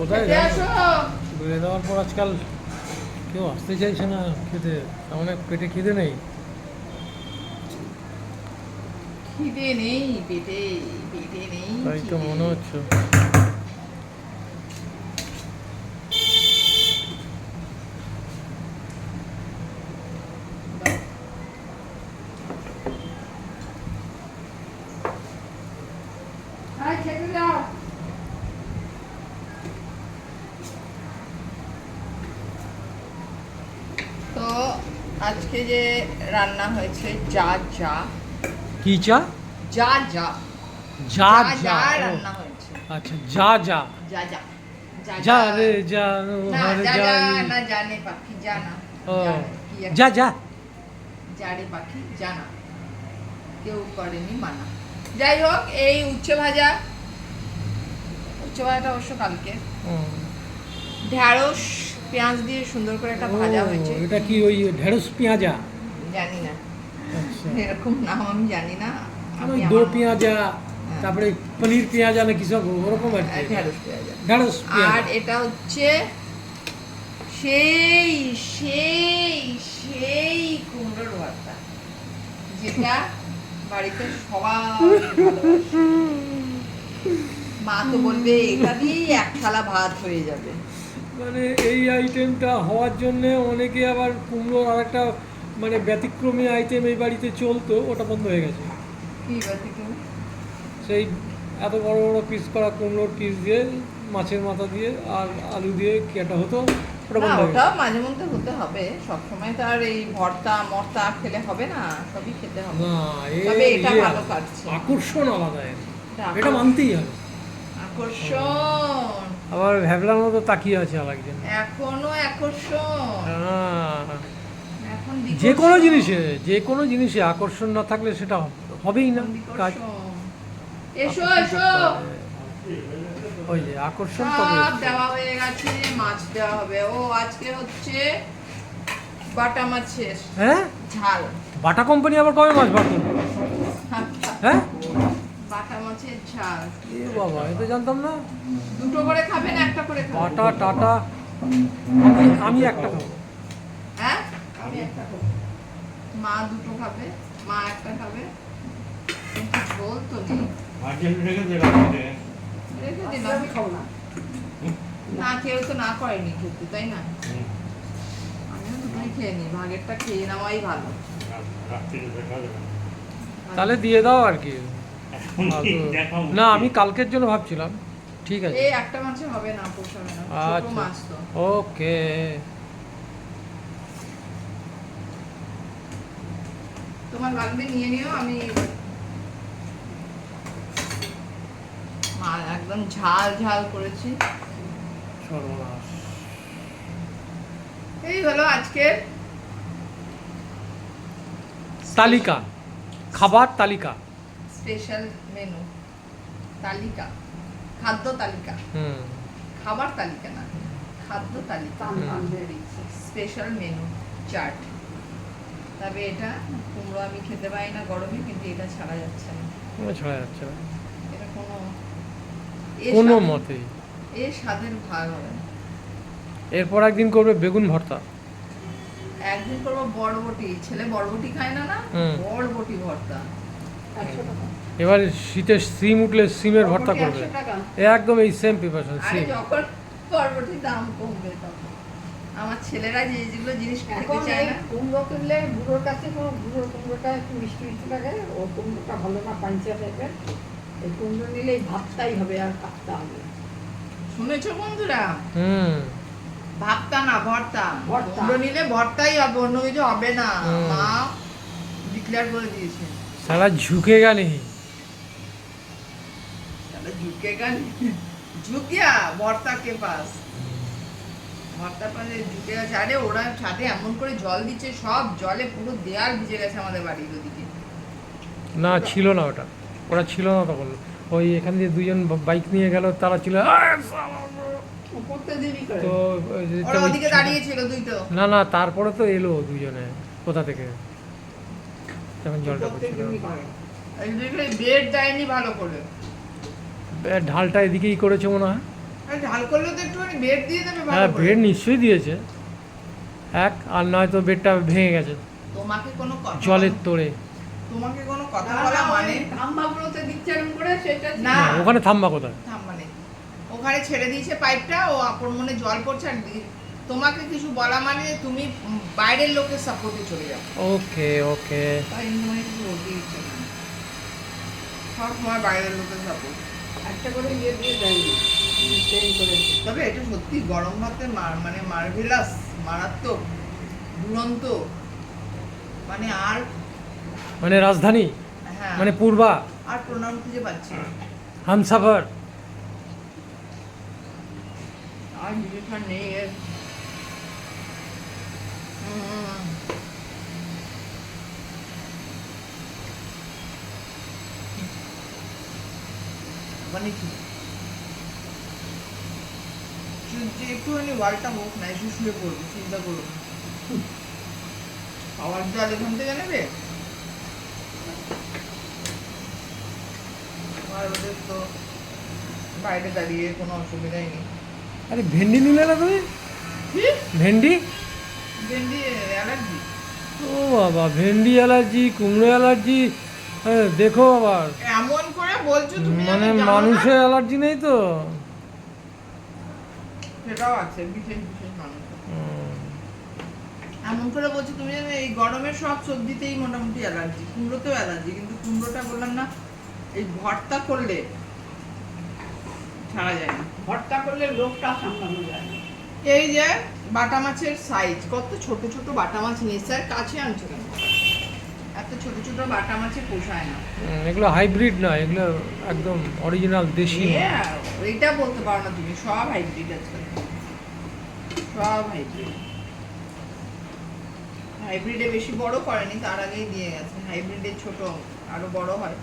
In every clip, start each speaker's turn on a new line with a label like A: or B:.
A: কোথায় বেড়ে দেওয়ার পর আজকাল কেউ আসতে চাইছে না খেতে। অনেক পেটে খিদে নেই।
B: খিদে নেই পেটে পেটে নেই
A: তাই তো মনে হচ্ছে
B: আয় খেতে যাও তো আজকে যে রান্না হয়েছে যা যা।
A: কি চা
B: যা যা।
A: যা
B: যা
A: যা
B: রান্না হয়েছে।
A: আচ্ছা যা যা।
B: যা যা।
A: যা রে যা
B: না যা যা না জানে পাখি জানা
A: যা যা
B: জারে পাখি জানা কেউ করেনি মানা। যাই হোক এই উচ্ছে ভাজা। উচ্ছে ভাজাটা অবশ্য কালকে ঢ্যাঁড়স পেঁয়াজ দিয়ে সুন্দর করে একটা ভাজা হয়েছে।
A: এটা কি ওই ঢেঁড়স পেঁয়াজা?
B: জানি না।
A: আচ্ছা।
B: এরকম নাম আমি জানি না। আমি
A: দো পেঁয়াজা তারপরে পনির পেঁয়াজা সব ওরকম আর
B: হ্যাঁ, পেঁয়াজা।
A: ঢেঁড়স
B: আর এটা হচ্ছে সেই সেই সেই কুমড়োর ভর্তা যেটা বাড়িতে সবাই মা তো বলবে এটা দিয়েই এক থালা ভাত হয়ে যাবে।
A: মানে এই আইটেমটা হওয়ার জন্য অনেকে আবার কুমড়োর আর একটা মানে ব্যতিক্রমী আইটেম এই বাড়িতে চলতো ওটা বন্ধ হয়ে গেছে? সেই এত বড় বড় পিস করা কুমড়োর পিস দিয়ে মাছের মাথা দিয়ে আর আলু দিয়ে কি একটা হতো ওটা
B: না ওটাও মাঝে মধ্যে হতে হবে। সবসময় তো আর এই ভর্তা মর্তা খেলে হবে না সবই খেতে হবে।
A: না
B: তবে এটা ভালো কাটছে।
A: আকর্ষণ আলাদা
B: এটা
A: মানতেই হবে।
B: আকর্ষণ
A: আবার ভ্যাবলার মতো তাকিয়ে আছে আরেকজন
B: এখনও আকর্ষণ।
A: হ্যাঁ। যে কোনো। জিনিসে যে কোনো জিনিসে আকর্ষণ না থাকলে সেটা হবেই না কাজ।
B: এসো এসো।
A: ওই যে আকর্ষণ
B: সব দেওয়া হয়ে গেছে মাছ দেওয়া হবে। ও আজকে হচ্ছে বাটা মাছের
A: হ্যাঁ?
B: ঝাল।
A: বাটা কোম্পানি আবার কবে মাছ হ্যাঁ
B: বাটা মাছের ঝাল।
A: এ বাবা এটা জানতাম না।
B: দুটো করে খাবেন একটা করে খাবেন।
A: বাটা টাটা। আমি আমি একটা খাব।
B: হ্যাঁ? আমি একটা খাব। মা দুটো খাবে মা একটা খাবে। কিন্তু ঝোল তো নেই রেখে দিলাম। না কেউ তো না করেনি খেতে তাই না? আমিও দুটোই খেয়ে নিই ভাগেরটা খেয়ে নেওয়াই ভালো।
A: তাহলে দিয়ে দাও আর কি। না আমি কালকের জন্য ভাবছিলাম। ঠিক আছে।
B: এই একটা মাছে হবে না পোষাবে না ছোট
A: আচ্ছা।
B: মাছ তো।
A: ওকে।
B: তোমার লাগবে নিয়ে নিও আমি মা একদম ঝাল ঝাল করেছি।
A: সর্বনাশ।
B: এই হলো আজকের
A: তালিকা। খাবার তালিকা।
B: স্পেশাল মেনু তালিকা খাদ্য তালিকা খাবার তালিকা না খাদ্য তালিকা স্পেশাল মেনু চার্ট তবে এটা কুমড়ো আমি খেতে পারি না গরমে কিন্তু এটা ছাড়া যাচ্ছে না।
A: ছড়া যাচ্ছে না।
B: এটা কোনো এর
A: কোনো মতেই
B: এর স্বাদের ভাগ হবে
A: এরপর একদিন করবে বেগুন ভর্তা।
B: একদিন করব বড়বটি ছেলে বড়বটি খায় না না?
A: হুম।
B: বড়বটি ভর্তা।
A: এবার শীতে সিম উঠলে সিমের ভর্তা করবে?
B: 100 টাকা।
A: এ একদম এই সেম প্রিপারেশন সিম
B: দাম কমবে তখন। আমার ছেলেরা যে যেগুলো জিনিস খেতে
C: এখন
B: চায় না।
C: কুমড়ো কিনলে বুড়োর কাছে কোনো কুমড়োটা একটু মিষ্টি মিষ্টি লাগে ও কুমড়োটা ভালো না পাঞ্চা টাইপের এই কুমড়ো নিলে এই ভাতটাই হবে আর হবে
B: শুনেছো বন্ধুরা?
A: হুম।
B: ভাতটা না ভর্তা।
C: ভর্তা।
B: কুমড়ো নিলে ভর্তাই হবে অন্য কিছু হবে না। মা ডিক্লেয়ার করে দিয়েছে।
A: সারা ঝুঁকে গেলে
B: তাহলে ঝুঁকে গেল ঝুঁকিয়া? ভর্তা কে পাস? ভর্তা পাশে ঝুঁকে গেছে আরে ওরা ছাদে এমন করে জল দিচ্ছে সব জলে পুরো দেয়াল ভিজে গেছে আমাদের বাড়ির ওদিকে।
A: না ছিল না ওটা। ওরা ছিল না তখন। ওই এখান দিয়ে দুজন বাইক নিয়ে গেল তারা ছিল তো। না না তারপরে তো এলো দুজনে কোথা থেকে? যখন জলটা পড়ছিল
B: বেড দেয়নি ভালো করে।
A: ঢালটা এদিকেই করেছে মনে হয়?
B: আর করলে তো একটুখানি বেড দিয়ে দেবে
A: হ্যাঁ বেড নিশ্চয়ই দিয়েছে। এক আর নয়তো বেডটা ভেঙে গেছে।
B: তোমাকে কোনো
A: জলের তোড়ে
B: তোমাকে কোনো কথা বলা মানে
C: ওই দিচ্ছে এরকম করে সেটা
B: না।
A: হ্যাঁ, ওখানে থাম্বা কোথায়?
B: ওখানে ছেড়ে দিয়েছে পাইপটা ও আপন মনে জল পড়ছে আর তোমাকে কিছু বলা মানে তুমি বাইরের লোকের সাপোর্টে চলে যাও।
A: ওকে ওকে।
C: তাই মনে কিছু বলতে ইচ্ছে না।
B: সব সময় বাইরের লোকের সাপোর্ট
C: একটা করে ইয়ে দিয়ে দেয়নি।
B: তবে এটা সত্যি গরম ভাতে মার- মানে মার্ভেলাস মারাত্মক দুরন্ত। মানে আর
A: মানে রাজধানী?
B: হ্যাঁ।
A: মানে পূর্বা?
B: আর প্রণাম খুঁজে পাচ্ছি।
A: হামসাফার?
C: আর নেই এর।
B: মানে কি যে- যে একটুখানি ওয়ালটা হোক না এসে শুয়ে পড়বে চিন্তা করো না। খাওয়ার জল এখান থেকে নেবে আর ওদের তো বাইরে দাঁড়িয়ে কোনো অসুবিধাই নেই।
A: আরে ভেন্ডি নিলে না তুমি? ভেন্ডি? ও বাবা ভেন্ডি অ্যালার্জি কুমড়ো অ্যালার্জি দেখো আবার।
B: এমন করে বলছো তুমি
A: মানে? মানুষের অ্যালার্জি নেই তো?
B: সেটাও আছে বিশেষ বিশেষ মানুষ এমন করে বলছি তুমি জানো এই গরমের সব সবজিতেই মোটামুটি অ্যালার্জি কুমড়োতেও অ্যালার্জি কিন্তু কুমড়োটা বললাম না এই ভর্তা করলে ছাড়া যায় না।
C: ভর্তা করলে লোকটা সামলানো যায় না।
B: এই যে বাটা মাছের সাইজ কত ছোট ছোট বাটা মাছ নিয়ে স্যার কাছে আনছো কেন? এত ছোট ছোট বাটা মাছে পোষায় না।
A: এগুলো হাইব্রিড না এগুলো একদম অরিজিনাল দেশি
B: ওইটা বলতে পারো না তুমি সব হাইব্রিড আছে সব হাইব্রিড হাইব্রিডে বেশি বড় করেনি তার আগেই দিয়ে গেছে। হাইব্রিডে ছোট আরও বড় হয়।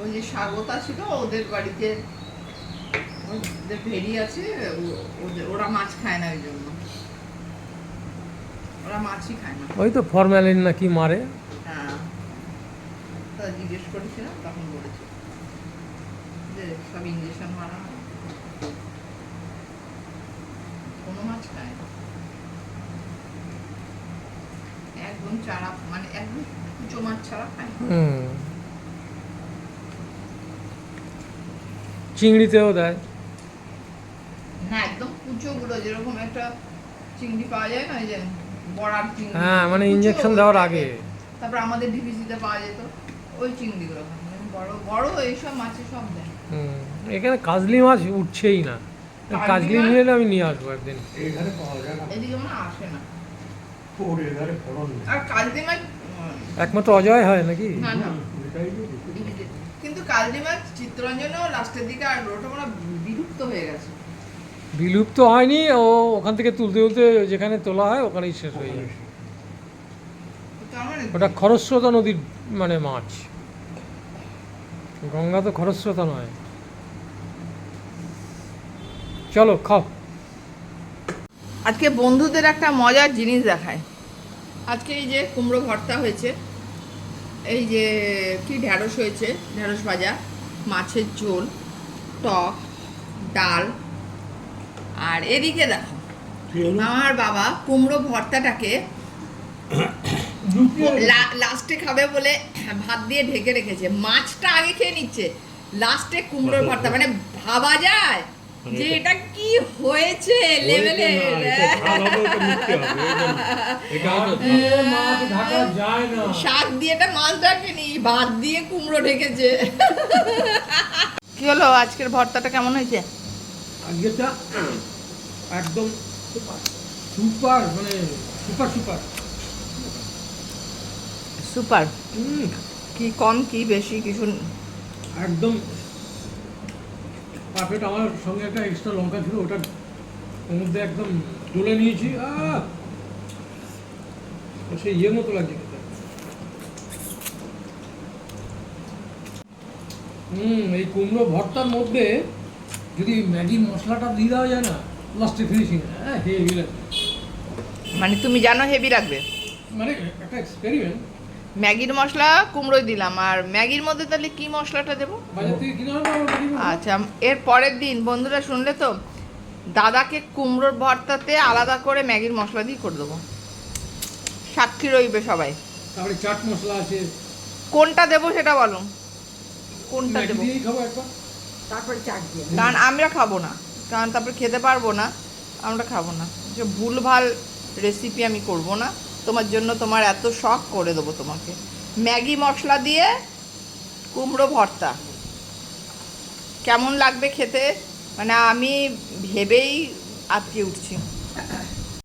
B: ওই যে স্বাগতা ছিল ওদের বাড়িতে ওদের ভেড়ি আছে ওরা মাছ খায় না ওই জন্য ওরা মাছই খায় না।
A: ওই তো ফরম্যালিন না কি মারে?
B: হ্যাঁ। তা জিজ্ঞেস করেছিলাম তখন বলেছে। যে সব ইঞ্জেকশন মারা কোনো মাছ খায় না। একদম চারা মানে একদম কুচো মাছ ছাড়া খায়
A: হুম। চিংড়িতেও দেয়
B: না একদম কুচো গুলো যেরকম একটা চিংড়ি পাওয়া যায় না ওই যে বড়ার চিংড়ি
A: হ্যাঁ মানে ইঞ্জেকশন দেওয়ার আগে।
B: তারপর আমাদের ডিভিসিতে পাওয়া যেত ওই চিংড়িগুলো বড় বড় এইসব মাছে সব দেয়।
A: হুম, এখানে কাজলি মাছ উঠছেই না।
B: কাজলি
A: কাজলি
B: মাছ?
A: নিয়ে এলে আমি নিয়ে আসব একদিন।
D: এখানে পাওয়া যায় না।
B: এদিকে মনে আসে না। আর কালদি মাছ
A: একমাত্র অজয় হয় নাকি?
B: না না। কিন্তু কালদি মাছ চিত্তরঞ্জনও লাস্টের দিকে আর ওটা মনে হয় বিলুপ্ত হয়ে গেছে
A: বিলুপ্ত হয়নি, ও ওখান থেকে তুলতে তুলতে যেখানে তোলা হয় ওখানেই শেষ হয়ে যায়। ওটা খরস্রোতা নদীর মানে মাছ। গঙ্গা তো খরস্রোতা নয়। চলো, খাও।
B: আজকে বন্ধুদের একটা মজার জিনিস দেখায় আজকে এই যে কুমড়ো ভর্তা হয়েছে, এই যে কি ঢ্যাঁড়স হয়েছে ঢ্যাঁড়স ভাজা, মাছের ঝোল, টক, ডাল আর এদিকে দেখো আমার বাবা কুমড়ো ভর্তাটাকে লাস্টে খাবে বলে ভাত দিয়ে ঢেকে রেখেছে। মাছটা আগে খেয়ে নিচ্ছে। লাস্টে কুমড়োর ভর্তা মানে ভাবা যায় যে এটা কি হয়েছে লেভেলে
D: না
B: শাক দিয়ে এটা মাছ ডাকেনি ভাত দিয়ে কুমড়ো ঢেকেছে। কি হলো? আজকের ভর্তাটা কেমন হয়েছে?
A: আজকেটা একদম সুপার মানে সুপার সুপার।
B: সুপার? কি কম কি বেশি কিছু?
A: একদম পারফেক্ট আমার সঙ্গে একটা এক্সট্রা লঙ্কা ছিল ওটা ওর মধ্যে একদম তুলে নিয়েছি। সেই ইয়ের মতো লাগছে খেতে। হুম এই কুমড়ো ভর্তার মধ্যে যদি ম্যাগি মশলাটা দিয়ে দেওয়া যায় না লাস্টে ফিনিশিং হ্যাঁ হেভি লাগবে।
B: মানে তুমি জানো হেভি রাখবে
A: মানে একটা এক্সপেরিমেন্ট
B: ম্যাগির মশলা কুমড়োই দিলাম আর ম্যাগির মধ্যে তাহলে কি মশলাটা দেবো। আচ্ছা এর পরের দিন বন্ধুরা শুনলে তো দাদাকে কুমড়োর ভর্তাতে আলাদা করে ম্যাগির মশলা দিয়ে করে দেবো। সাক্ষী রইবে সবাই।
A: তারপরে চাট মশলা আছে।
B: কোনটা দেবো সেটা বলো কোনটা দেবো?
A: খাব একবার।
C: তারপরে চাট দিয়ে
B: কারণ আমরা খাব না। কারণ তারপরে খেতে পারব না, আমরা খাব না। যে ভুলভাল রেসিপি আমি করব না, তোমার জন্য তোমার এত শখ করে দেবো তোমাকে। ম্যাগি মশলা দিয়ে কুমড়ো ভর্তা। কেমন লাগবে খেতে? মানে আমি ভেবেই আটকে উঠছি।